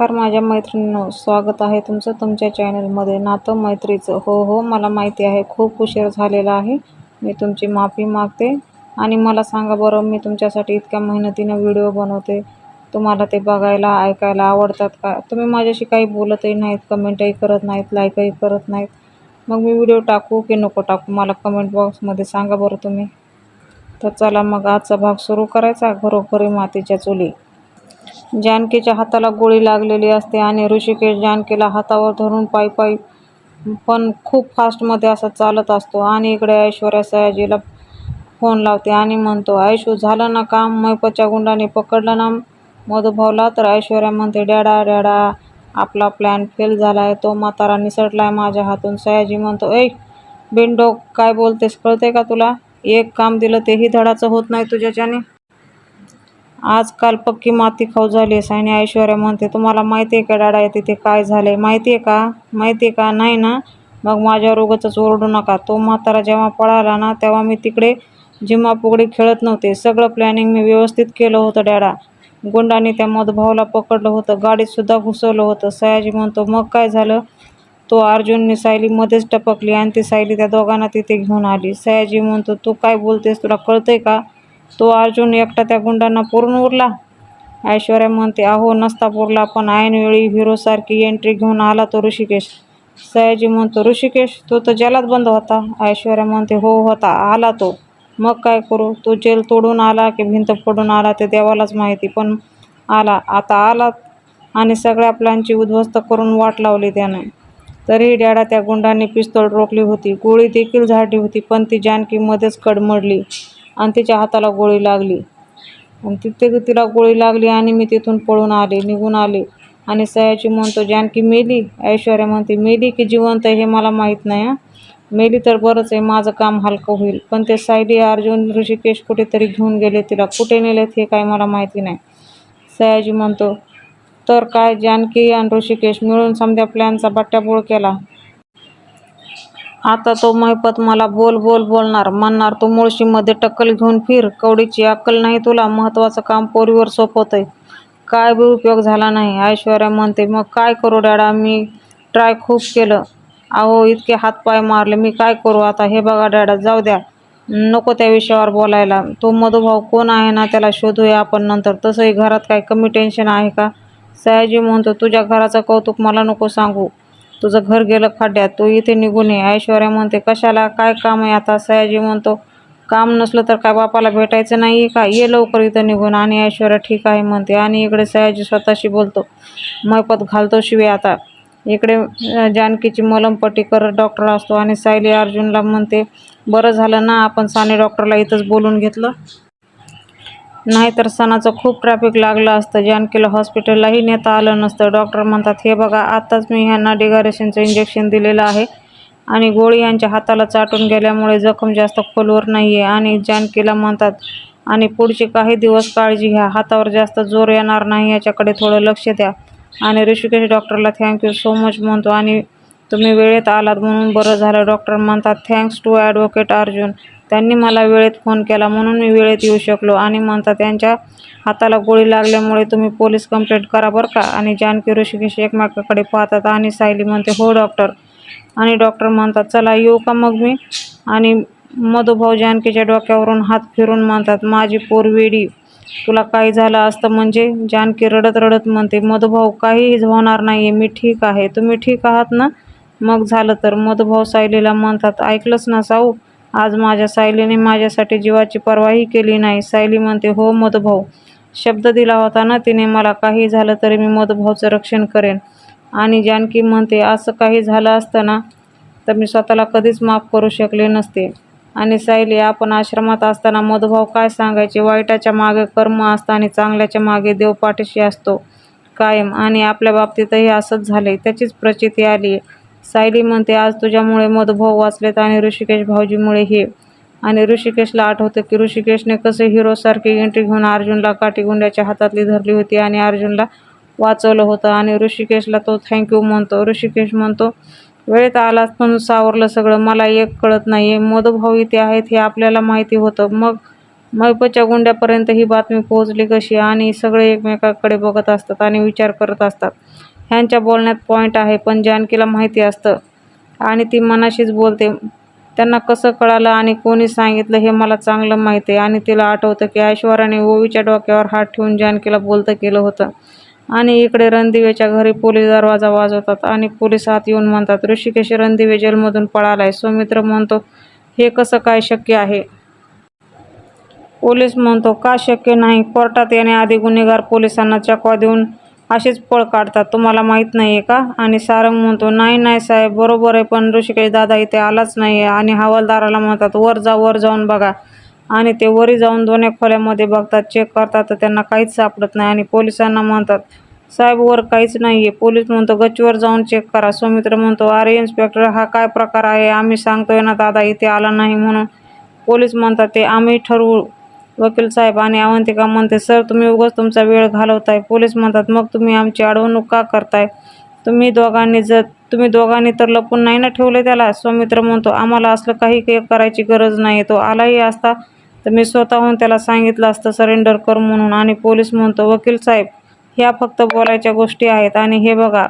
नमस्कार माझ्या मैत्रिणींनो स्वागत आहे तुमचं तुमच्या चॅनलमध्ये. नातं मैत्रीचं. हो हो मला माहिती आहे खूप उशीर झालेला आहे. मी तुमची माफी मागते आणि मला सांगा बरं मी तुमच्यासाठी इतक्या मेहनतीनं व्हिडिओ बनवते. तुम्हाला ते बघायला ऐकायला आवडतात का? तुम्ही माझ्याशी काही बोलतही नाहीत कमेंटही करत नाहीत लाईकही करत नाहीत. मग मी व्हिडिओ टाकू की नको टाकू मला कमेंट बॉक्समध्ये सांगा बरं तुम्ही. तर चला मग आजचा भाग सुरू करायचा. घरोघरी मातीच्या चुली. जानकीच्या हाताला गोळी लागलेली असते आणि ऋषिकेश जानकीला हातावर धरून पायी पायी पण खूप फास्टमध्ये असं चालत असतो. आणि इकडे ऐश्वर्या सयाजीला फोन लावते आणि म्हणतो ऐशू झालं ना काम? मैपच्या गुंडाने पकडलं ना मधुभावला तर ऐश्वर्या म्हणते डॅडा डॅडा आपला प्लॅन फेल झाला आहे तो म्हातारा निसटला आहे माझ्या हातून. सयाजी म्हणतो ऐ बिनडोक काय बोलतेस? कळते का तुला? एक काम दिलं तेही धडाचं होत नाही तुझ्याच्याने. आजकाल पक्की माती खाऊ झाली आहे. आणि ऐश्वर्या म्हणते तुम्हाला माहिती आहे का डाडा तिथे काय झालंय? माहिती आहे का? माहिती आहे का? नाही ना? मग माझ्यावर उगाचच ओरडू नका. तो म्हातारा जेव्हा पळाला ना तेव्हा मी तिकडे जिम्मापुगडी खेळत नव्हते. सगळं प्लॅनिंग मी व्यवस्थित केलं होतं डॅडा गुंडांनी त्या मधुभाऊला पकडलं होतं. गाडीतसुद्धा घुसवलं होतं. सयाजी म्हणतो मग काय झालं? तो अर्जुनने सायली मध्येच टपकली आणि ती सायली त्या दोघांना तिथे घेऊन आली. सयाजी म्हणतो तू काय बोलतेस? तुला कळतंय का? तो अर्जुन एकटा त्या गुंडांना पुरून उरला. ऐश्वर्या म्हणते अहो नसता पुरला पण ऐनवेळी हिरोसारखी एंट्री घेऊन आला तो ऋषिकेश. सयाजी म्हणतो ऋषिकेश तो तर जेलात बंद होता. ऐश्वर्या म्हणते हो होता आला तो. मग काय करू? तो जेल तोडून आला की भिंत फोडून आला ते देवालाच माहिती पण आला. आता आला आणि सगळ्या प्लॅनची उद्ध्वस्त करून वाट लावली त्याने. तरीही डॅडा त्या गुंडांनी पिस्तोल रोखली होती. गोळी देखील झाडली होती पण ती जानकीमध्येच कडमडली. आणि तिच्या हाताला गोळी लागली. आणि तिथे तिला गोळी लागली आणि मी तिथून पळून आले निघून आले. आणि सयाजी म्हणतो जानकी मेली? ऐश्वर्या म्हणते मेली की जिवंत हे मला माहीत नाही हां. मेली तर बरंच आहे माझं काम हलकं होईल. पण ते सायली अर्जुन ऋषिकेश कुठेतरी घेऊन गेले तिला. कुठे नेलेत हे काय मला माहिती नाही. सयाजी म्हणतो तर काय जानकी आणि ऋषिकेश मिळून समध्या प्लॅनचा बट्ट्याबोळ केला. आता तो महिपत मला बोल बोल बोलणार म्हणणार तू मुळशीमध्ये टक्कल घेऊन फिर कवडीची अक्कल नाही तुला महत्त्वाचं काम पोरीवर सोपवतंय. काय बी उपयोग झाला नाही. ऐश्वर्या म्हणते मग काय करू डॅडा मी ट्राय खूप केलं. अहो इतके हातपाय मारले मी काय करू? आता हे बघा डॅडा जाऊ द्या. नको त्या विषयावर बोलायला. तो मधुभाऊ कोण आहे ना त्याला शोधूया आपण नंतर. तसंही घरात काय कमी टेन्शन आहे का? सयाजी म्हणतो तुझ्या घराचं कौतुक मला नको सांगू. तुझं घर गेलं खड्ड्यात. तू इथे निघून ये. ऐश्वर्या म्हणते कशाला? काय काम आहे आता? सयाजी म्हणतो काम नसलं तर काय बापाला भेटायचं नाही का? ये लवकर इथं निघून. आणि ऐश्वर्या ठीक आहे म्हणते. आणि इकडे सयाजी स्वतःशी बोलतो मैपत घालतो शिवे आता. इकडे जानकीची मलमपट्टी करत डॉक्टर असतो. आणि सायली अर्जुनला म्हणते बरं झालं ना आपण साने डॉक्टरला इथंच बोलून घेतलं. नाहीतर सणाचं खूप ट्रॅफिक लागलं असतं. जानकीला हॉस्पिटललाही नेता आलं नसतं. डॉक्टर म्हणतात हे बघा आत्ताच मी ह्यांना डिगारेशनचं इंजेक्शन दिलेलं आहे आणि गोळी यांच्या हाताला चाटून गेल्यामुळे जखम जास्त खोलवर नाही आहे आणि जानकीला म्हणतात आणि पुढचे काही दिवस काळजी घ्या. हातावर जास्त जोर येणार नाही. याच्याकडे थोडं लक्ष द्या. आणि ऋषिकेश डॉक्टरला थँक्यू सो मच म्हणतो. आणि तुम्ही वेळेत आलात म्हणून बरं झालं. डॉक्टर म्हणतात थँक्स टू ॲडव्होकेट अर्जुन. त्यांनी मला वेळेत फोन केला. म्हणून मी वेळेत येऊ शकलो आणि म्हणतात त्यांच्या हाताला गोळी लागल्यामुळे तुम्ही पोलीस कंप्लेंट करा बरं का? आणि जानकी ऋषिकेश एकमेकाकडे पाहतात आणि सायली म्हणते हो डॉक्टर. आणि डॉक्टर म्हणतात चला येऊ का मग मी? आणि मधुभाऊ जानकीच्या डोक्यावरून हात फिरून म्हणतात माझी पोरवेडी तुला काही झालं असतं म्हणजे? जानकी रडत रडत म्हणते मधुभाऊ काहीही होणार नाही आहे मी ठीक आहे. तुम्ही ठीक आहात ना? मग झालं तर. मधुभाऊ सायलीला म्हणतात ऐकलंच ना साऊ आज माझ्या सायलीने माझ्यासाठी जीवाची पर्वाही केली नाही. सायली म्हणते हो मधभाऊ. शब्द दिला होता ना तिने मला काही झालं तरी मी मधभाऊचं रक्षण करेन. आणि जानकी म्हणते असं काही झालं असतं ना तर मी स्वतःला कधीच माफ करू शकले नसते. आणि सायली आपण आश्रमात असताना मधभाव काय सांगायचे? वाईटाच्या मागे कर्म असतं आणि चांगल्याच्या मागे देव पाठीशी असतो कायम. आणि आपल्या बाबतीतही असंच झाले त्याचीच प्रचिती आली आहे सायली म्हणते आज तुझ्यामुळे मधुभाऊ वाचलेत आणि ऋषिकेश भाऊजीमुळे हे. आणि ऋषिकेशला आठवतं की ऋषिकेशने कसे हिरोसारखी एंट्री घेऊन अर्जुनला काटीगुंड्याच्या हातातली धरली होती आणि अर्जुनला वाचवलं होतं. आणि ऋषिकेशला तो थँक्यू म्हणतो. ऋषिकेश म्हणतो वेळेत आलाच पण सावरलं सगळं. मला एक कळत नाही आहे मधुभाऊ इथे आहेत हे आपल्याला माहिती होतं. मग मैपच्या गुंड्यापर्यंत ही बातमी पोहोचली कशी? आणि सगळे एकमेकाकडे बघत असतात आणि विचार करत असतात. ह्यांच्या बोलण्यात पॉईंट आहे पण जानकीला माहिती असतं. आणि ती मनाशीच बोलते. त्यांना कसं कळालं आणि कोणी सांगितलं हे मला चांगलं माहिती आहे. आणि तिला आठवतं की ऐश्वर्याने ओवीच्या डोक्यावर हात ठेवून जानकीला बोलतं केलं होतं. आणि इकडे रणदिवेच्या घरी पोलीस दरवाजा वाजवतात आणि पोलीस आत येऊन म्हणतात ऋषिकेश रणदिवे जेलमधून पळालाय. सुमित्र म्हणतो हे कसं काय शक्य आहे? पोलीस म्हणतो का शक्य नाही? कोर्टात येण्याआधी गुन्हेगार पोलिसांना चकवा देऊन असेच पळ काढतात. तुम्हाला माहीत नाही आहे का? आणि सारंग म्हणतो नाही नाही साहेब बरोबर आहे पण ऋषिकेश दादा इथे आलाच नाही आहे आणि हवालदाराला म्हणतात वर जा वर जाऊन बघा. आणि ते वरी जाऊन दोन्ही खोल्यामध्ये बघतात चेक करतात तर त्यांना काहीच सापडत नाही. आणि पोलिसांना म्हणतात साहेब वर काहीच नाही आहे पोलीस म्हणतो गच्चीवर जाऊन चेक करा. सौमित्र म्हणतो अरे इन्स्पेक्टर हा काय प्रकार आहे? आम्ही सांगतोय ना दादा इथे आला नाही म्हणून. पोलीस म्हणतात ते आम्ही ठरवू वकील साहेब आणि अवंतिका म्हणते सर तुम्ही उगाच तुमचा वेळ घालवताय. पोलीस म्हणतात मग तुम्ही आमची अडवणूक का करताय? तुम्ही दोघांनी जर तुम्ही दोघांनी तर लपून नाही ना ठेवले त्याला? सौमित्र म्हणतो आम्हाला असलं काही के- करायची गरज नाही तो आलाही असता तर मी स्वतःहून त्याला सांगितलं असतं सरेंडर कर म्हणून. आणि पोलीस म्हणतो वकील साहेब ह्या फक्त बोलायच्या गोष्टी आहेत. आणि हे बघा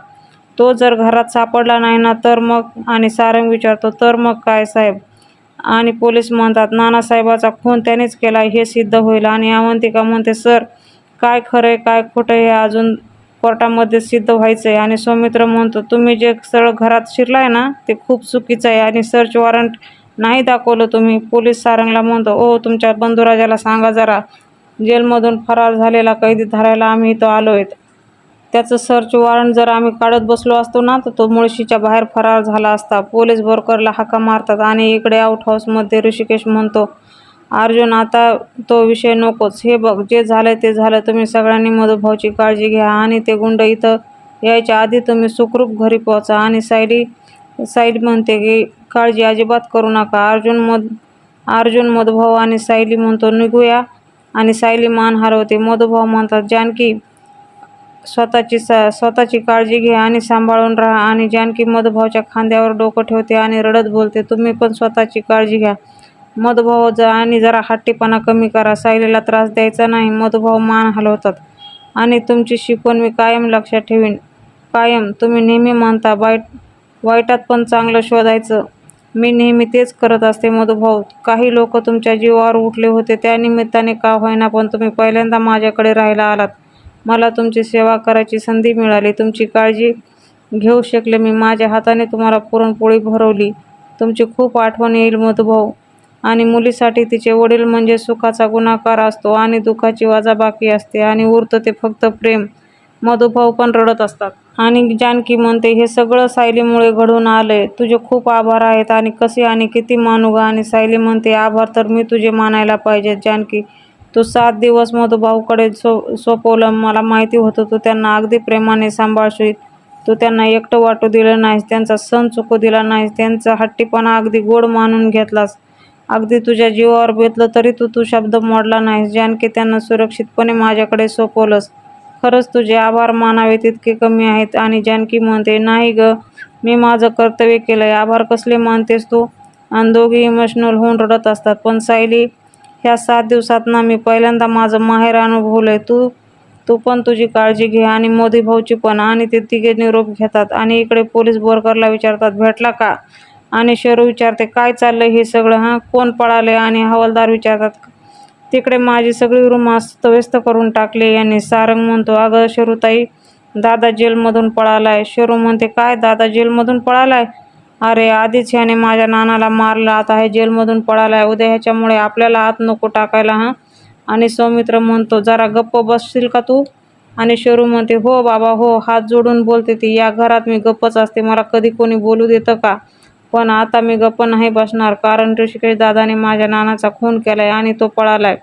तो जर घरात सापडला नाही ना तर मग? आणि सारंग विचारतो तर मग काय साहेब? आणि पोलीस म्हणतात नानासाहेबाचा खून त्यानेच केला हे सिद्ध होईल. आणि अवंतिका म्हणते सर काय खरं आहे काय खोटं हे अजून कोर्टामध्ये सिद्ध व्हायचं आहे आणि सौमित्र म्हणतो तुम्ही जे सरळ घरात शिरला आहे ना ते खूप चुकीचं आहे आणि सर्च वॉरंट नाही दाखवलं तुम्ही. पोलीस सारंगला म्हणतो ओ तुमच्या बंधुराजाला सांगा जरा. जेलमधून फरार झालेला कैदी धरायला आम्ही इथं आलो आहेत. त्याचं सर्च वॉरंट जर आम्ही काढत बसलो असतो ना तर तो मुळशीच्या बाहेर फरार झाला असता. पोलीस ब्रोकरला हाका मारतात आणि इकडे आउट हाऊसमध्ये ऋषिकेश म्हणतो अर्जुन आता तो विषय नकोच. हे बघ जे झालं ते झालं. तुम्ही सगळ्यांनी मधुभाऊची काळजी घ्या आणि ते गुंड इथं यायच्या आधी तुम्ही सुखरूप घरी पोहोचा आणि सायली साईड म्हणते की काळजी अजिबात करू नका. अर्जुन मध अर्जुन मधुभाऊ आणि सायली म्हणतो निघूया. आणि सायली मान हरवते. मधुभाऊ म्हणतात जानकी स्वतःची सा स्वतःची काळजी घे आणि सांभाळून राहा आणि जानकी मधुभावच्या खांद्यावर डोकं ठेवते आणि रडत बोलते. तुम्ही पण स्वतःची काळजी घ्या. मधुभाव जा आणि जरा हट्टीपणा कमी करा. सायलीला त्रास द्यायचा नाही. मधुभाव मान हलवतात. आणि तुमची शिकवण मी कायम लक्षात ठेवीन. कायम. तुम्ही नेहमी मानता. वाईट वाईटात पण चांगलं शोधायचं. मी नेहमी तेच करत असते मधुभाऊ काही लोक तुमच्या जीवावर उठले होते. त्या निमित्ताने का होईना पण तुम्ही पहिल्यांदा माझ्याकडे राहायला आलात. मला तुमची सेवा करायची संधी मिळाली. तुमची काळजी घेऊ शकले मी. माझ्या हाताने तुम्हाला पुरणपोळी भरवली. तुमची खूप आठवण येईल मधुभाऊ. आणि मुलीसाठी तिचे वडील म्हणजे सुखाचा गुणाकार असतो आणि दुःखाची बाकी असते आणि उरतं ते फक्त प्रेम. मधुभाऊ पण रडत असतात. आणि जानकी म्हणते हे सगळं सायलीमुळे घडून आलंय. तुझे खूप आभार आहेत. आणि कसे आणि किती मानू आणि सायली म्हणते आभार तर मी तुझे मानायला पाहिजेत जानकी. तू सात दिवस मधुभाऊकडे सो सोपवलं. मला माहिती होतं तू त्यांना अगदी प्रेमाने सांभाळशील तू त्यांना एकटं वाटू दिलं नाहीस त्यांचा सण चुकू दिला नाहीस त्यांचा हट्टीपणा अगदी गोड मानून घेतलास. अगदी तुझ्या जीवावर बेतलं तरी तू तू शब्द मोडला नाहीस जानकी त्यांना सुरक्षितपणे माझ्याकडे सोपवलंस. खरंच तुझे आभार मानावे तितके कमी आहेत. आणि जानकी म्हणते नाही ग मी माझं कर्तव्य केलंय. आभार कसले मानतेस तू? आणि दोघे इमोशनल होऊन रडत असतात. पण सायली ह्या सात दिवसात ना मी पहिल्यांदा माझं माहेर अनुभवलं आहे तू तू पण तुझी काळजी घे आणि मोदी भाऊची पण. आणि ते तिघे निरोप घेतात. आणि इकडे पोलीस बोरकरला विचारतात भेटला का? आणि शरू विचारते काय चाललं हे सगळं हां? कोण पळाले आणि हवालदार विचारतात तिकडे माझी सगळी रूम अस्तव्यस्त करून टाकली यांनी सारंग म्हणतो अगं शरूताई दादा जेलमधून पळालाय. शरू म्हणते काय दादा जेलमधून पळाला आहे अरे आधीच ह्याने माझ्या नानाला मारलं आता हे जेलमधून पळालाय. उद्या ह्याच्यामुळे आपल्याला आत नको टाकायला हां? आणि सौमित्र म्हणतो जरा गप्प बसशील का तू? आणि शरू म्हणते हो बाबा हो. हात जोडून बोलते ती या घरात मी गप्पच असते. मला कधी कोणी बोलू देतं का? पण आता मी गप्प नाही बसणार. कारण ऋषिकेश दादाने माझ्या नानाचा खून केलाय आणि तो पळालाय.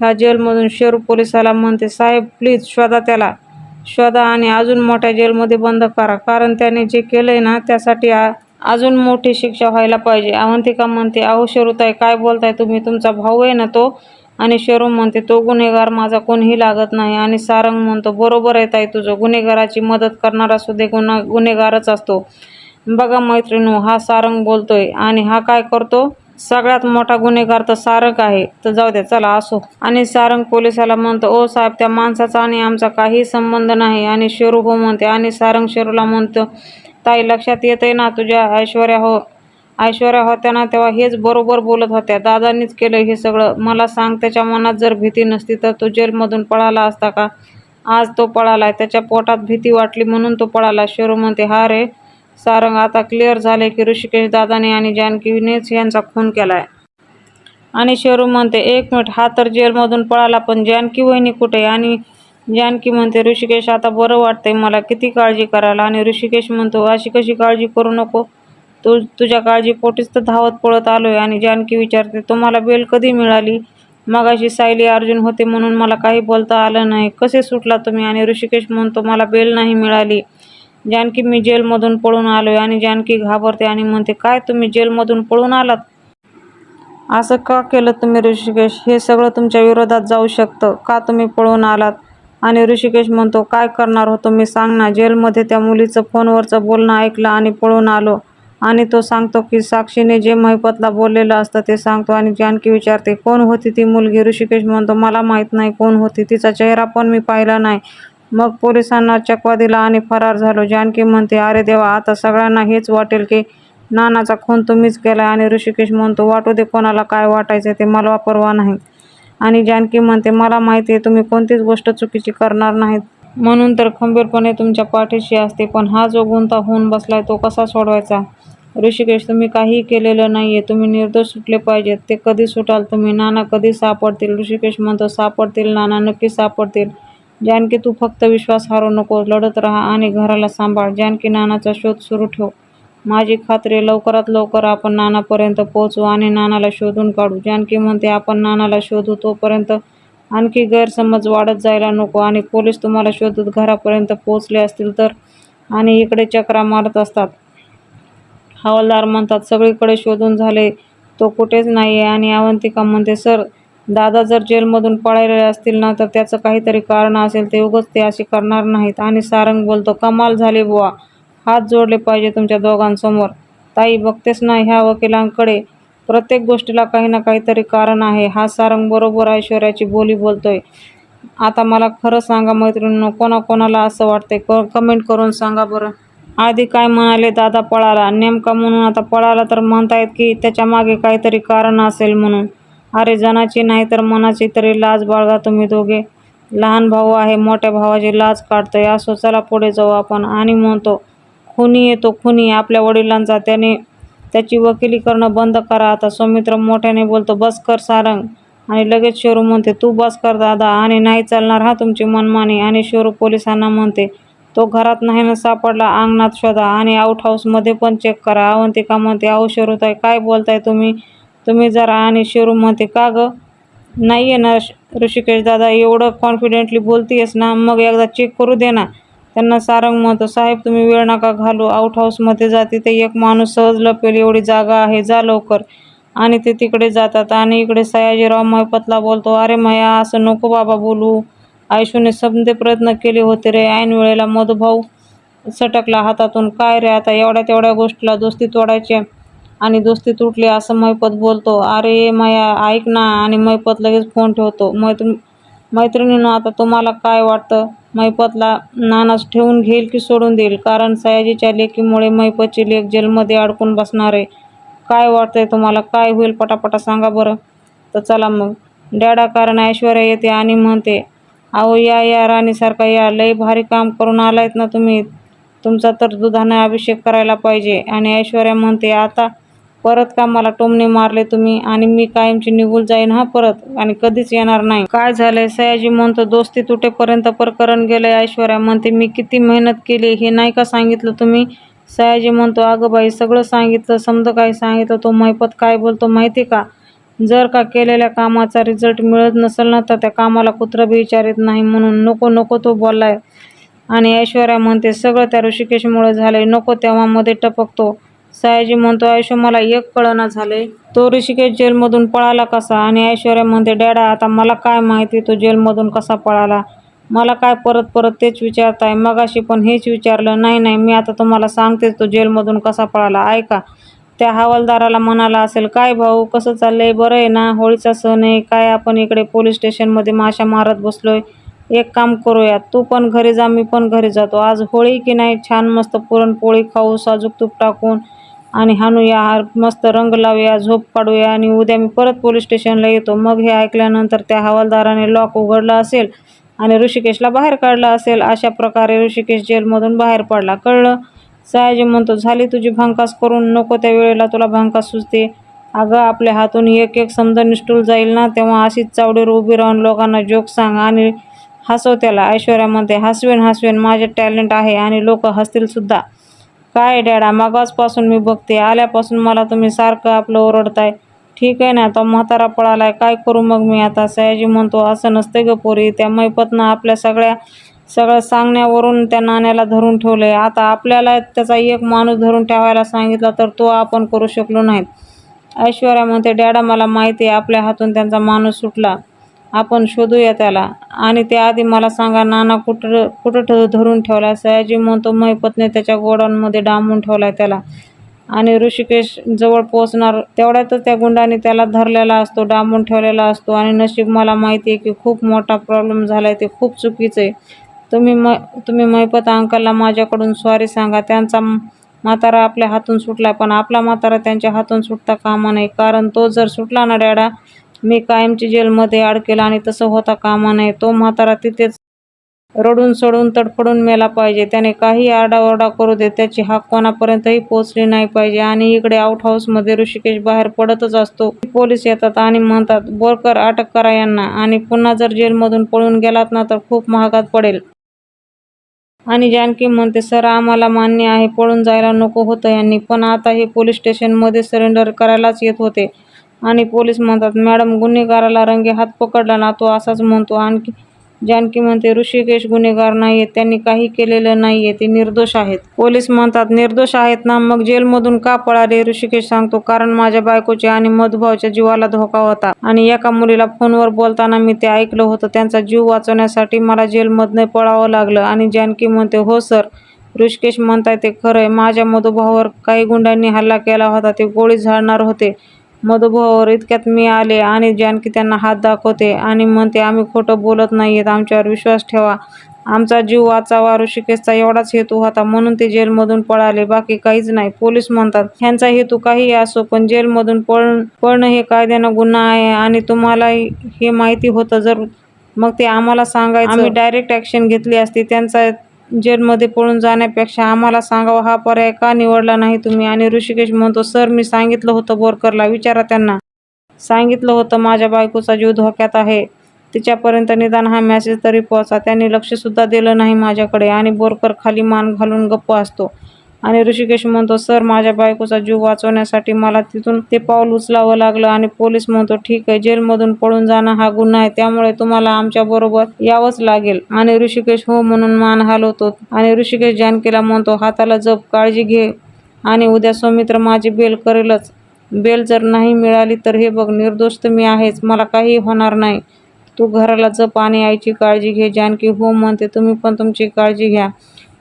ह्या जेलमधून शेरू पोलिसाला म्हणते साहेब प्लीज शोधा त्याला. शोधा आणि अजून मोठ्या जेलमध्ये बंद करा. कारण त्याने जे केलंय ना त्यासाठी आ- अजून मोठी शिक्षा व्हायला पाहिजे. अवंतिका म्हणते अहो शरूताई काय बोलताय तुम्ही? तुमचा भाऊ आहे ना तो? आणि शरू म्हणते तो गुन्हेगार माझा कोणीही लागत नाही. आणि सारंग म्हणतो बरोबर आहे ताई तुझं. गुन्हेगाराची मदत करणारा सुद्धा गुन्हा गुन्हेगारच असतो. बघा मैत्रिणू हा सारंग बोलतोय. आणि हा काय करतो? सगळ्यात मोठा गुन्हेगार तर सारंग आहे. तर जाऊ द्या चला असो. आणि सारंग पोलिसाला म्हणतो ओ साहेब त्या माणसाचा आणि आमचा काही संबंध नाही. आणि शेरू हो म्हणते आणि सारंग शेरूला म्हणतो ताई लक्षात येतंय ना तुझ्या ऐश्वर्या हो ऐश्वर्या होत्या ना तेव्हा हेच बरोबर बोलत होत्या. दादांनीच केलं हे सगळं. मला सांग त्याच्या मनात जर भीती नसती तर तो जेलमधून पळाला असता का? आज तो पळालाय. त्याच्या पोटात भीती वाटली म्हणून तो पळाला. शेरू म्हणते हा रे सारंग आता क्लिअर झाले की ऋषिकेश दादाने आणि जानकीनेच यांचा खून केला आहे आणि शेरू म्हणते एक मिनिट हा तर जेलमधून पळाला पण जानकी वहिनी कुठे आणि जानकी म्हणते ऋषिकेश आता बरं वाटतंय मला किती काळजी करायला आणि ऋषिकेश म्हणतो अशी कशी काळजी करू नको? तू तुझ्या काळजीपोटीच तर धावत पळत आलोय. आणि जानकी विचारते तुम्हाला बेल कधी मिळाली? मगाशी सायली अर्जुन होते म्हणून मला काही बोलता आलं नाही. कसे सुटला तुम्ही? आणि ऋषिकेश म्हणतो मला बेल नाही मिळाली. जानकी मी जेलमधून पळून आलोय. आणि जानकी घाबरते आणि म्हणते काय तुम्ही जेलमधून पळून आलात? असं का केलं तुम्ही ऋषिकेश? हे सगळं तुमच्या विरोधात जाऊ शकतं. का तुम्ही पळून आलात? आणि ऋषिकेश म्हणतो काय करणार होतो मी सांग ना. जेलमध्ये त्या मुलीचं फोनवरचं बोलणं ऐकलं आणि पळून आलो. आणि तो सांगतो की साक्षीने जे महिपतला बोललेलं असतं ते सांगतो आणि जानकी विचारते कोण होती ती मुलगी? ऋषिकेश म्हणतो मला माहीत नाही कोण होती. तिचा चेहरा पण मी पाहिला नाही. मग पोलिसांना चकवा दिला आणि फरार झालो. जानकी म्हणते अरे देवा आता सगळ्यांना हेच वाटेल की नानाचा खून तुम्हीच केला आणि ऋषिकेश म्हणतो वाटू दे कोणाला काय वाटायचं ते मला परवा नाही. आणि जानकी म्हणते मला माहिती आहे तुम्ही कोणतीच गोष्ट चुकीची करणार नाहीत. म्हणून तर खंबीरपणे तुमच्या पाठीशी असते पण हा जो गुंता होऊन बसलाय तो कसा सोडवायचा? ऋषिकेश तुम्ही काहीही केलेलं नाही आहे तुम्ही निर्दोष सुटले पाहिजेत ते कधी सुटाल तुम्ही? नाना कधी सापडतील? ऋषिकेश म्हणतो सापडतील नाना नक्की सापडतील. जानकी तू फक्त विश्वास हारू नको लढत राहा आणि घराला सांभाळ. जानकी नानाचा शोध सुरू ठेव. माझी खात्री लवकरात लवकर आपण नानापर्यंत पोहोचू आणि नानाला शोधून काढू. जानकी म्हणते आपण नानाला शोधू तोपर्यंत आणखी गैरसमज वाढत जायला नको आणि पोलीस तुम्हाला शोधत घरापर्यंत पोहोचले असतील तर आणि इकडे चक्रा मारत असतात. हवालदार म्हणतात सगळीकडे शोधून झाले तो कुठेच नाही आहे आणि अवंतिका म्हणते सर दादा जर जेलमधून पळायलेले असतील ना तर त्याचं काहीतरी कारण असेल ते उगच ते असे करणार नाहीत. आणि सारंग बोलतो कमाल झाली बुवा हात जोडले पाहिजे तुमच्या दोघांसमोर. ताई बघतेस ना ह्या वकिलांकडे प्रत्येक गोष्टीला काही ना काहीतरी कारण आहे. हा सारंग बरोबर ऐश्वर्याची बोली बोलतोय. आता मला खरं सांगा मैत्रिणींनो कोणाकोणाला असं वाटतंय. क कमेंट करून सांगा बरं. आधी काय म्हणाले दादा पळाला? नेमका म्हणून आता पळाला तर म्हणतायत की त्याच्यामागे काहीतरी कारण असेल म्हणून. अरे जनाची नाही तर मनाची तरी लाज बाळगा तुम्ही दोघे. लहान भाऊ आहे मोठ्या भावाची लाज काढतोय. असो चला पुढे जाऊ आपण. आणि म्हणतो खुनी येतो खुनी आपल्या वडिलांचा त्याने त्याची वकिली करणं बंद करा. आता सौमित्र मोठ्याने बोलतो बस कर सारंग. आणि लगेच शेरू म्हणते तू बस कर दादा. आणि नाही चालणार हा तुमची मनमानी. आणि शेरू पोलिसांना म्हणते तो घरात नाही ना सापडला अंगणात शोधा. आणि आउट हाऊसमध्ये पण चेक करा. अवंतिका म्हणते अहो शेरूताई काय बोलताय तुम्ही? तुम्ही जरा. आणि शेरू म्हणते का गं? नाही आहे ना ऋषिकेश दादा एवढं कॉन्फिडेंटली बोलतीयस ना मग एकदा चेक करू दे ना. त्यांना सारंग म्हणतो साहेब तुम्ही वेळ नका घालू. आउट हाऊसमध्ये जा. तिथे एक माणूस सहज लपेल. एवढी जागा आहे. जा लवकर. आणि ते तिकडे जातात. आणि इकडे सयाजीराव मैपतला बोलतो अरे मया असं नको बाबा बोलू. आयशूने समजे प्रयत्न केले होते रे. ऐन वेळेला मधुभाऊ सटकला हातातून. काय रे आता? एवढ्या तेवढ्या गोष्टीला दोस्ती तोडायची आणि दोस्ती तुटली असं मैपत बोलतो. अरे मया ऐक ना. आणि मैपत लगेच फोन ठेवतो. मैत्रीण मैत्रिणीनं आता तुम्हाला काय वाटतं? मैपतला नानाच ठेवून घेईल की सोडून देईल? कारण सयाजीच्या लेकीमुळे मैपतची लेक जेलमध्ये अडकून बसणार आहे. काय वाटतंय तुम्हाला? काय होईल? पटापटा सांगा बरं. तर चला मग. डॅडा कारण ऐश्वर्या येते आणि म्हणते अहो या या राणीसारखा या लई भारी काम करून आलायत ना तुम्ही. तुमचा तर दुधाने अभिषेक करायला पाहिजे. आणि ऐश्वर्या म्हणते आता परत का मला टोमने मारले तुम्ही? आणि मी कायमची निघून जाईन हा परत? आणि कधीच येणार नाही. काय झालंय? सयाजी म्हणतो दोस्ती तुटेपर्यंत प्रकरण गेलंय ऐश्वर्या. म्हणते मी किती मेहनत केली हे नाही का सांगितलं तुम्ही? सयाजी म्हणतो अगं बाई सगळं सांगितलं समजा काय सांगितलं तो मैपत काय बोलतो माहिती का? जर का केलेल्या कामाचा रिझल्ट मिळत नसेल ना तर त्या कामाला कुत्रं बी विचारित नाही म्हणून नको नको तो बोललाय आणि ऐश्वर्या म्हणते सगळं त्या ऋषिकेशमुळे झालंय नको तेव्हा मध्ये टपकतो. सयाजी म्हणतो ऐश्व मला एक कळना झाले तो ऋषिकेश जेलमधून पळाला कसा? आणि ऐश्वर्या म्हणते डॅडा आता मला काय माहिती तो जेलमधून कसा पळाला? मला काय परत परत तेच विचारताय? मगाशी पण हेच विचारलं नाही नाही मी आता तुम्हाला सांगतेच तो जेलमधून कसा पळाला. ऐका त्या हवालदाराला म्हणाला असेल काय भाऊ कसं चाललंय? बरं आहे ना? होळीचा सण आहे. काय आपण इकडे पोलीस स्टेशनमध्ये माशा मारत बसलोय? एक काम करूया. तू पण घरी जा मी पण घरी जातो. आज होळी की नाही? छान मस्त पुरणपोळी खाऊ साजूक तूप टाकून आणि हाणूया मस्त रंग लावूया झोप काढूया आणि उद्या मी परत पोलीस स्टेशनला येतो. मग हे ऐकल्यानंतर त्या हवालदाराने लॉक उघडला असेल आणि ऋषिकेशला बाहेर काढला असेल. अशा प्रकारे ऋषिकेश जेलमधून बाहेर पडला. कळलं? सयाजी म्हणतो झाली तुझी भंकास करून नको त्या वेळेला तुला भंकास सुचते अगं आपल्या हातून एक एक समजा निष्ठूल जाईल ना तेव्हा अशीच चावडीवर उभी राहून लोकांना जोक सांग आणि हसव त्याला. ऐश्वर्या म्हणते हसवेन हसवेन माझे टॅलेंट आहे आणि लोक हसतील सुद्धा. काय डॅडा मागासपासून मी बघते आल्यापासून मला तुम्ही सारखं आपलं ओरडताय. ठीक आहे ना आता म्हातारा पळालाय काय करू मग मी आता? सयाजी म्हणतो असं नसते ग पोरी. त्या मैपतनं आपल्या सगळ्या सगळं सांगण्यावरून त्या नाण्याला धरून ठेवलंय. आता आपल्याला त्याचा एक माणूस धरून ठेवायला सांगितला तर तो आपण करू शकलो नाहीत. ऐश्वर्या म्हणते डॅडा मला माहिती आहे आपल्या हातून त्यांचा माणूस सुटला. आपण शोधूया त्याला. आणि त्याआधी मला सांगा नाना कुठं कुठं ठ- धरून ठेवला? सयाजी म्हणतो मैपतने त्याच्या गोडाऊनमध्ये डांबून ठेवला आहे त्याला. आणि ऋषिकेश जवळ पोहोचणार तेवढ्यातच त्या गुंडाने त्याला धरलेला असतो डांबून ठेवलेला असतो. आणि नशीब मला माहिती आहे की खूप मोठा प्रॉब्लेम झाला आहे ते खूप चुकीचं आहे. तुम्ही म तुम्ही मैपत अंकलला माझ्याकडून सॉरी सांगा. त्यांचा म्हातारा आपल्या हातून सुटला पण आपला म्हातारा त्यांच्या हातून सुटता कामा नाही कारण तो जर सुटला ना डॅडा मी कायमची जेलमध्ये अडकेल आणि तसं होता कामा नये. तो म्हातारा तिथेच रडून सडून तडफडून मेला पाहिजे. त्याने काही आरडाओरडा करू दे. त्याची हाक कोणापर्यंतही पोचली नाही पाहिजे. आणि इकडे आउट हाऊसमध्ये ऋषिकेश बाहेर पडतच असतो. पोलीस येतात आणि म्हणतात बोरकर अटक करा यांना. आणि पुन्हा जर जेलमधून पळून गेलात ना तर खूप महागात पडेल. आणि जानकी म्हणते सर आम्हाला मान्य आहे पळून जायला नको होतं यांनी. पण आता हे पोलीस स्टेशनमध्ये सरेंडर करायलाच येत होते. आणि पोलीस म्हणतात मॅडम गुन्हेगाराला रंगे हात पकडला ना तो असाच म्हणतो. आणखी जानकी म्हणते ऋषिकेश गुन्हेगार नाहीये त्यांनी काही केलेलं नाहीये ते निर्दोष आहेत. पोलीस म्हणतात निर्दोष आहेत ना मग जेलमधून का पळाले? ऋषिकेश सांगतो कारण माझ्या बायकोच्या आणि मधुभावच्या जीवाला धोका होता आणि एका मुलीला फोनवर बोलताना मी ते ऐकलं होतं. त्यांचा जीव वाचवण्यासाठी मला जेलमधनं पळावं लागलं. आणि जानकी म्हणते हो सर. ऋषिकेश म्हणताय ते खरं आहे माझ्या मधुभावावर काही गुंडांनी हल्ला केला होता ते गोळी झाडणार होते. मधुभावावर इतक्यात मी आले आणि जानकी त्यांना हात दाखवते आणि म्हणते आम्ही खोटं बोलत नाहीयेत आमच्यावर विश्वास ठेवा. आमचा जीव वाचावा ऋषिकेशचा एवढाच हेतू होता म्हणून ते जेलमधून पळाले. बाकी काहीच नाही पोलीस म्हणतात ह्यांचा हेतू काही असो पण जेलमधून पळ पळणं हे कायद्यानं गुन्हा आहे आणि तुम्हाला हे माहिती होतं जर मग ते आम्हाला सांगायचं. आम्ही डायरेक्ट ॲक्शन घेतली असती त्यांचा जेलमध्ये पळून जाण्यापेक्षा आम्हाला सांगावं हा पर्याय का निवडला नाही तुम्ही? आणि ऋषिकेश म्हणतो सर मी सांगितलं होतं बोरकरला विचारा त्यांना. सांगितलं होतं माझ्या बायकोचा जीव धोक्यात आहे. तिच्यापर्यंत निदान हा मेसेज तरी पोहोचा. त्यांनी लक्षसुद्धा दिलं नाही माझ्याकडे आणि बोरकर खाली मान घालून गप्प असतो. आणि ऋषिकेश म्हणतो सर माझ्या बायकोचा जीव वाचवण्यासाठी मला तिथून ते पाऊल उचलावं लागलं आणि पोलीस म्हणतो ठीक आहे जेलमधून पळून जाणं हा गुन्हा आहे. त्यामुळे तुम्हाला आमच्याबरोबर यावंच लागेल. आणि ऋषिकेश हो म्हणून मान हलवतो आणि ऋषिकेश जानकीला म्हणतो हाताला जप काळजी घे आणि उद्या सौमित्र माझी बेल करेलच. बेल जर नाही मिळाली तर हे बघ निर्दोष तर मी आहेच. मला काही होणार नाही. तू घराला जप आणि आईची काळजी घे. जानकी हो म्हणते तुम्ही पण तुमची काळजी घ्या.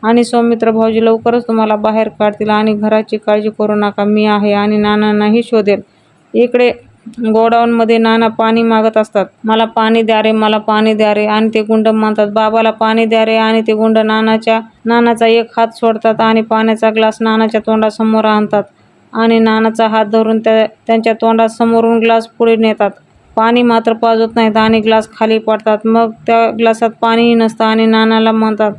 आणि सौमित्र भाऊजी लवकरच तुम्हाला बाहेर काढतील आणि घराची काळजी करू नका. मी आहे आणि नानांनाही शोधेल. इकडे गोडाऊनमध्ये नाना पाणी मागत असतात. मला पाणी द्या रे मला पाणी द्या रे. आणि ते गुंड म्हणतात बाबाला पाणी द्या रे. आणि ते गुंड नानाच्या नानाचा एक हात सोडतात आणि पाण्याचा ग्लास नानाच्या तोंडासमोर आणतात. आणि नानाचा हात धरून त्या त्यांच्या तोंडासमोरून ग्लास पुढे नेतात. पाणी मात्र पाजत नाहीत आणि ग्लास खाली पडतात. मग त्या ग्लासात पाणीही नसतं आणि नानाला म्हणतात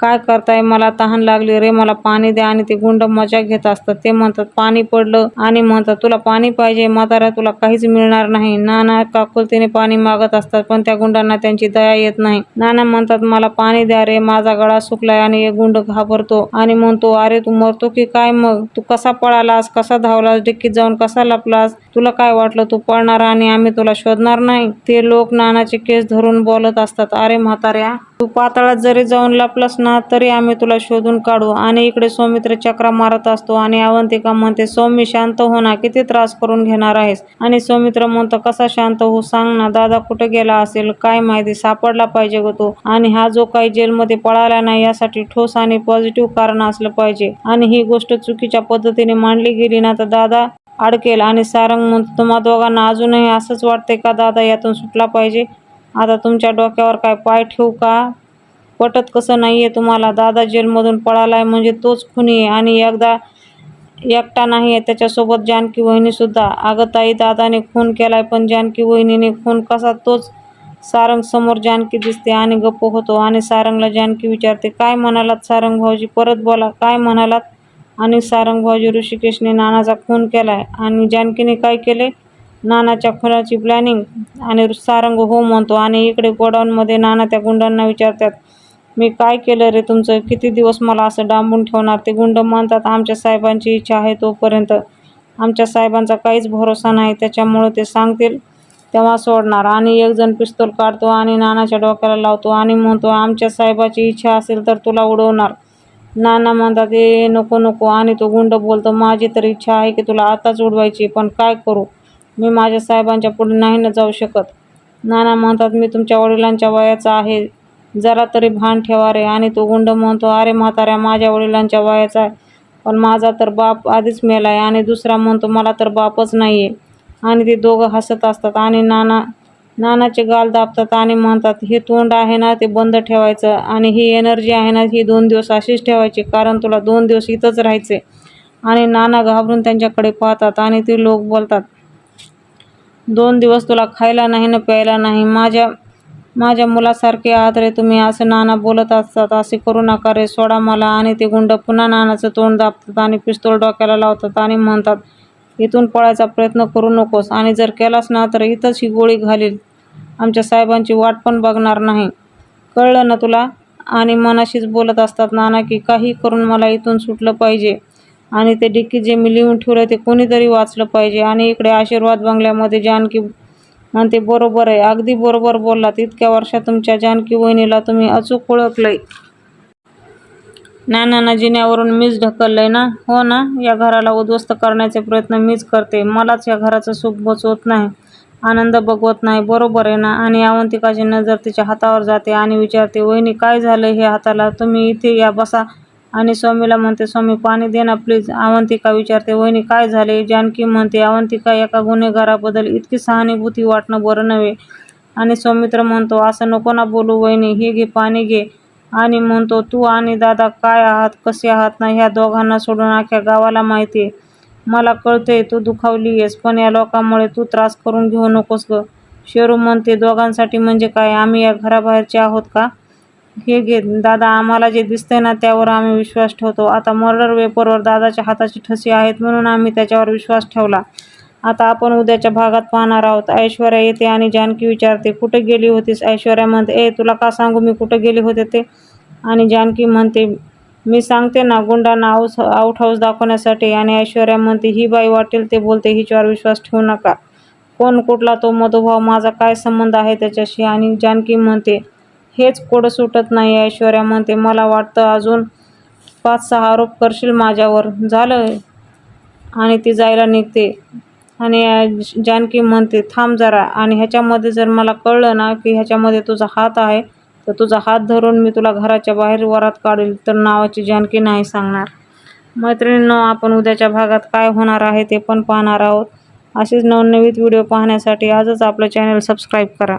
काय करताय? मला तहान लागली. रे मला पाणी द्या आणि ते गुंड मजा घेत असतात. ते म्हणतात पाणी पडलं आणि म्हणतात तुला पाणी पाहिजे म्हातारा तुला काहीच मिळणार नाही. नाना काकुलतीने पाणी मागत असतात पण त्या गुंडांना त्यांची दया येत नाही. नाना म्हणतात मला पाणी द्या रे माझा गळा सुकलाय आणि एक गुंड घाबरतो. आणि म्हणतो अरे तू मरतो की काय मग? तू कसा पळालास? कसा धावलास? डिक्कीत जाऊन कसा लपलास? तुला काय वाटलं तू पळणार आणि आम्ही तुला शोधणार नाही? ते लोक नानाचे केस धरून बोलत असतात. अरे म्हाताऱ्या तू पाताळात जरी जाऊन लपलास ना तरी आम्ही तुला शोधून काढू. आणि इकडे सौमित्र चक्रा मारत असतो आणि अवंतिका म्हणते सौम्य शांत हो ना किती त्रास करून घेणार आहेस? आणि सौमित्र म्हणतो कसा शांत हो सांग ना दादा कुठे गेला असेल काय माहिती सापडला पाहिजे ग तो. आणि हा जो काही जेलमध्ये पळाला नाही यासाठी ठोस आणि पॉझिटिव्ह कारण असलं पाहिजे. आणि ही गोष्ट चुकीच्या पद्धतीने मांडली गेली ना तर दादा अडकेल. आणि सारंग म्हणतो तुम्हा दोघांना अजूनही असंच वाटते का दादा यातून सुटला पाहिजे? आता तुमच्या डोक्यावर काय पाय ठेवू का? पटत कसं नाही आहे तुम्हाला. दादा जेलमधून आहे म्हणजे तोच खुनी आहे आणि एकदा एकटा नाही आहे त्याच्यासोबत जानकी वहिनीसुद्धा अगं ताई दादाने खून केला आहे पण जानकी वहिनीने खून कसा तोच? सारंग समोर जानकी दिसते आणि गप्प होतो आणि सारंगला जानकी विचारते काय म्हणालात सारंग भाऊजी? परत बोला. काय म्हणालात? आणि सारंग भाऊजी ऋषिकेशने नानाचा खून केला आहे आणि जानकीने काय केले? नानाच्या खुनाची प्लॅनिंग आणि सारंग हो म्हणतो आणि इकडे गोडाऊनमध्ये नाना त्या गुंडांना विचारतात मी काय केलं रे तुमचं? किती दिवस मला असं डांबून ठेवणार? ते गुंड म्हणतात आमच्या साहेबांची इच्छा आहे तोपर्यंत. आमच्या साहेबांचा काहीच भरोसा नाही त्याच्यामुळं ते सांगतील तेव्हा सोडणार. आणि एकजण पिस्तूल काढतो आणि नानाच्या डोक्याला लावतो आणि म्हणतो आमच्या साहेबाची इच्छा असेल तर तुला उडवणार. नाना म्हणतात ए नको नको. आणि तो गुंड बोलतो माझी तर इच्छा आहे की तुला आताच उडवायची पण काय करू? मी माझ्या साहेबांच्या पुढे नाही ना जाऊ शकत. नाना म्हणतात मी तुमच्या वडिलांच्या वयाचा आहे. जरा तरी भान ठेवा रे. आणि तो गुंड म्हणतो अरे म्हाताऱ्या माझ्या वडिलांच्या वयाचा आहे. पण माझा तर बाप आधीच मेला आहे आणि दुसरा म्हणतो मला तर बापच नाही आहे आणि ते दोघं हसत असतात आणि नाना नानाचे गाल दाबतात आणि म्हणतात हे तोंड आहे ना ते बंद ठेवायचं. आणि ही एनर्जी आहे ना ही दोन दिवस अशीच ठेवायची कारण तुला दोन दिवस इथंच राहायचे आणि नाना घाबरून त्यांच्याकडे पाहतात आणि ते लोक बोलतात दोन दिवस तुला खायला नाही ना प्यायला नाही. माझ्या माझ्या मुलासारखे आहात रे तुम्ही असं नाना बोलत असतात. असे करू नका रे सोडा मला. आणि ते गुंड पुन्हा नानाचं तोंड दाबतात आणि पिस्तूल डोक्याला लावतात आणि म्हणतात इथून पळायचा प्रयत्न करू नकोस. आणि जर केलास ना तर इथंच ही गोळी घालील. आमच्या साहेबांची वाट पण बघणार नाही. कळलं ना तुला? आणि मनाशीच बोलत असतात नाना की काही करून मला इथून सुटलं पाहिजे. आणि ते डिक्की जे मी लिहून ठेवलं ते कोणीतरी वाचलं पाहिजे. आणि इकडे आशीर्वाद बंगल्यामध्ये जानकी म्हणते बरोबर आहे. अगदी बरोबर बोललात. इतक्या वर्षात तुमच्या जानकी वहिनीला तुम्ही अचूक ओळखलंय. नानांना जिन्यावरून मीच ढकललंय ना? हो ना? या घराला उद्ध्वस्त करण्याचे प्रयत्न मीच करते. मलाच या घराचं सुख बचवत नाही. आनंद बघवत नाही. बरोबर आहे ना? आणि अवंतिकाची नजर तिच्या हातावर जाते आणि विचारते वहिनी काय झालं हे हाताला? तुम्ही इथे या बसा. आणि स्वामीला म्हणते स्वामी पाणी दे ना प्लीज अवंतिका विचारते वहिनी काय झाले? जानकी म्हणते अवंतिका एका गुन्हेगाराबद्दल इतकी सहानुभूती वाटणं बरं नव्हे. आणि सौमित्र म्हणतो असं नको ना बोलू वहिनी. हे घे पाणी घे. आणि म्हणतो तू आणि दादा काय आहात कसे आहात ना ह्या दोघांना सोडून अख्ख्या गावाला माहिती आहे. मला कळते तू दुखावली आहेस पण या लोकांमुळे तू त्रास करून घेऊ नकोस ग. शेरू म्हणते दोघांसाठी म्हणजे काय? आम्ही या घराबाहेरचे आहोत का? हे घे. दादा आम्हाला जे दिसतंय ना त्यावर आम्ही विश्वास ठेवतो. आता मर्डर वेपरवर दादाच्या हाताची ठसी आहेत म्हणून आम्ही त्याच्यावर विश्वास ठेवला. आता आपण उद्याच्या भागात पाहणार आहोत. ऐश्वर्या येते आणि जानकी विचारते कुठे गेली होतीस? ऐश्वर्या म्हणते ए तुला का सांगू मी कुठे गेले होते ते? आणि जानकी म्हणते मी सांगते ना गुंडांना आऊस आउट हाऊस दाखवण्यासाठी. आणि ऐश्वर्या म्हणते ही बाई वाटेल ते बोलते हिच्यावर विश्वास ठेवू नका. कोण कुठला तो मधुभाव माझा काय संबंध आहे त्याच्याशी? आणि जानकी म्हणते हेच कोडं सुटत नाही ऐश्वर्या म्हणते मला वाटतं अजून पाच सहा आरोप करशील माझ्यावर. झालं. आणि ती जायला निघते. आणि जानकी म्हणते थांब जरा. आणि ह्याच्यामध्ये जर मला कळलं ना की ह्याच्यामध्ये तुझा हात आहे तर तुझा हात धरून मी तुला घराच्या बाहेर वरात काढेल तर नावाची जानकी नाही सांगणार. मैत्रिणींनो आपण उद्याच्या भागात काय होणार आहे ते पण पाहणार आहोत. असेच नवनवीन व्हिडिओ पाहण्यासाठी आजच आपलं चॅनल सबस्क्राईब करा.